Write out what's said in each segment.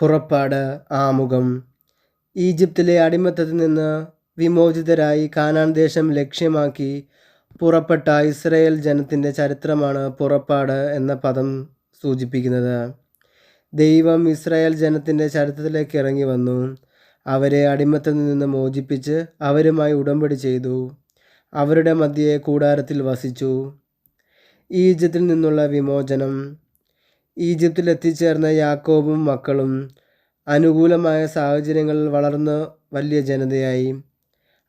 പുറപ്പാട് ആമുഖം. ഈജിപ്തിലെ അടിമത്തത്തിൽ നിന്ന് വിമോചിതരായി കാനാൻ ദേശം ലക്ഷ്യമാക്കി പുറപ്പെട്ട ഇസ്രയേൽ ജനത്തിന്റെ ചരിത്രമാണ് പുറപ്പാട് എന്ന പദം സൂചിപ്പിക്കുന്നത്. ദൈവം ഇസ്രായേൽ ജനത്തിന്റെ ചരിത്രത്തിലേക്ക് ഇറങ്ങി വന്നു. അവരെ അടിമത്തത്തിൽ നിന്ന് മോചിപ്പിച്ച് അവരുമായി ഉടമ്പടി ചെയ്തു. അവരുടെ മധ്യയെ കൂടാരത്തിൽ വസിച്ചു. ഈജിപ്തിൽ നിന്നുള്ള വിമോചനം ഈജിപ്തിൽ എത്തിച്ചേർന്ന യാക്കോബും മക്കളും അനുകൂലമായ സാഹചര്യങ്ങളിൽ വളർന്ന് വലിയ ജനതയായി.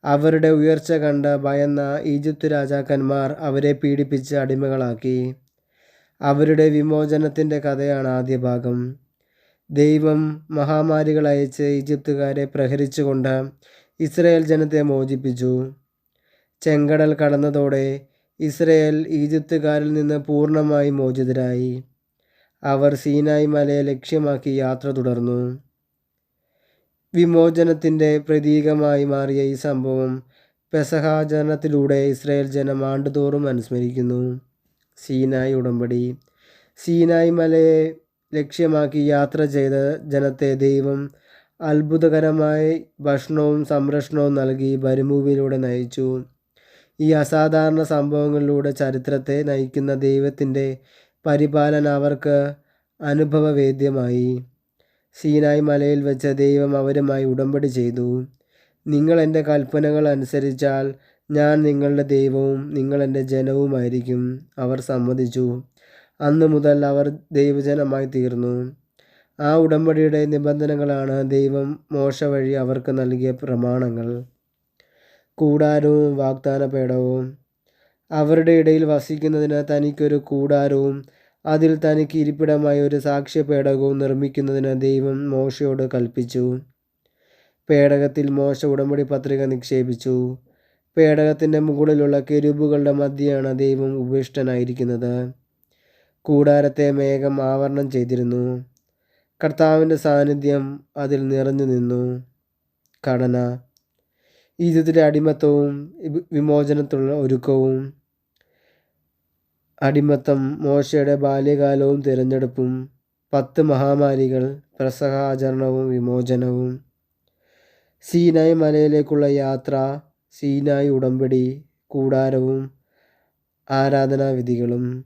അവരുടെ ഉയർച്ച കണ്ട് ഭയന്ന ഈജിപ്ത് രാജാക്കന്മാർ അവരെ പീഡിപ്പിച്ച് അടിമകളാക്കി. അവരുടെ വിമോചനത്തിന്റെ കഥയാണ് ആദ്യ ഭാഗം. ദൈവം മഹാമാരികൾ അയച്ച് ഈജിപ്തുകാരെ പ്രഹരിച്ചുകൊണ്ട് ഇസ്രയേൽ ജനത്തെ മോചിപ്പിച്ചു. ചെങ്കടൽ കടന്നതോടെ ഇസ്രയേൽ ഈജിപ്തുകാരിൽ നിന്ന് പൂർണമായി മോചിതരായി. അവർ സീനായ് മലയെ ലക്ഷ്യമാക്കി യാത്ര തുടർന്നു. വിമോചനത്തിന്റെ പ്രതീകമായി മാറിയ ഈ സംഭവം പെസഹാചരണത്തിലൂടെ ഇസ്രായേൽ ജനം ആണ്ടുതോറും അനുസ്മരിക്കുന്നു. സീനായ് ഉടമ്പടി. സീനായ് മലയെ ലക്ഷ്യമാക്കി യാത്ര ചെയ്ത ജനത്തെ ദൈവം അത്ഭുതകരമായി ഭക്ഷണവും സംരക്ഷണവും നൽകി മരുഭൂമിയിലൂടെ നയിച്ചു. ഈ അസാധാരണ സംഭവങ്ങളിലൂടെ ചരിത്രത്തെ നയിക്കുന്ന ദൈവത്തിന്റെ പരിപാലന അവർക്ക് അനുഭവവേദ്യമായി. സീനായ് മലയിൽ വെച്ച ദൈവം അവരുമായി ഉടമ്പടി ചെയ്തു. നിങ്ങൾ എന്റെ കൽപ്പനകൾ അനുസരിച്ചാൽ ഞാൻ നിങ്ങളുടെ ദൈവവും നിങ്ങൾ എന്റെ ജനവുമായിരിക്കും അവർ സമ്മതിച്ചു. അന്നു മുതൽ അവർ ദൈവജനമായി തീർന്നു. ആ ഉടമ്പടിയുടെ നിബന്ധനകളാണ് ദൈവം മോശ വഴി അവർക്ക് നൽകിയ പ്രമാണങ്ങൾ. കൂടാരവും വാഗ്ദാന പേടവും അവരുടെ ഇടയിൽ വസിക്കുന്നതിന് തനിക്കൊരു കൂടാരവും അതിൽ തനിക്ക് ഇരിപ്പിടമായി ഒരു സാക്ഷ്യപേടകവും നിർമ്മിക്കുന്നതിന് ദൈവം മോശയോട് കൽപ്പിച്ചു. പേടകത്തിൽ മോശ ഉടമ്പടി പത്രിക നിക്ഷേപിച്ചു. പേടകത്തിന്റെ മുകളിലുള്ള കെരുബുകളുടെ മധ്യയാണ് ദൈവം ഉപവിഷ്ടനായിരിക്കുന്നത് കൂടാരത്തെ മേഘം ആവരണം ചെയ്തിരുന്നു. കർത്താവിന്റെ സാന്നിധ്യം അതിൽ നിറഞ്ഞു നിന്നു. ഘടന. ഈജിപ്തിലെ അടിമത്തവും വിമോചനത്തിലുള്ള ഒരുക്കവും. അടിമത്തം മോശയുടെ ബാല്യകാലവും തിരഞ്ഞെടുപ്പും പത്ത് മഹാമാരികൾ പ്രസഹാചരണവും വിമോചനവും. സീനായ് മലയിലേക്കുള്ള യാത്ര സീനായ് ഉടമ്പടി കൂടാരവും ആരാധനാവിധികളും.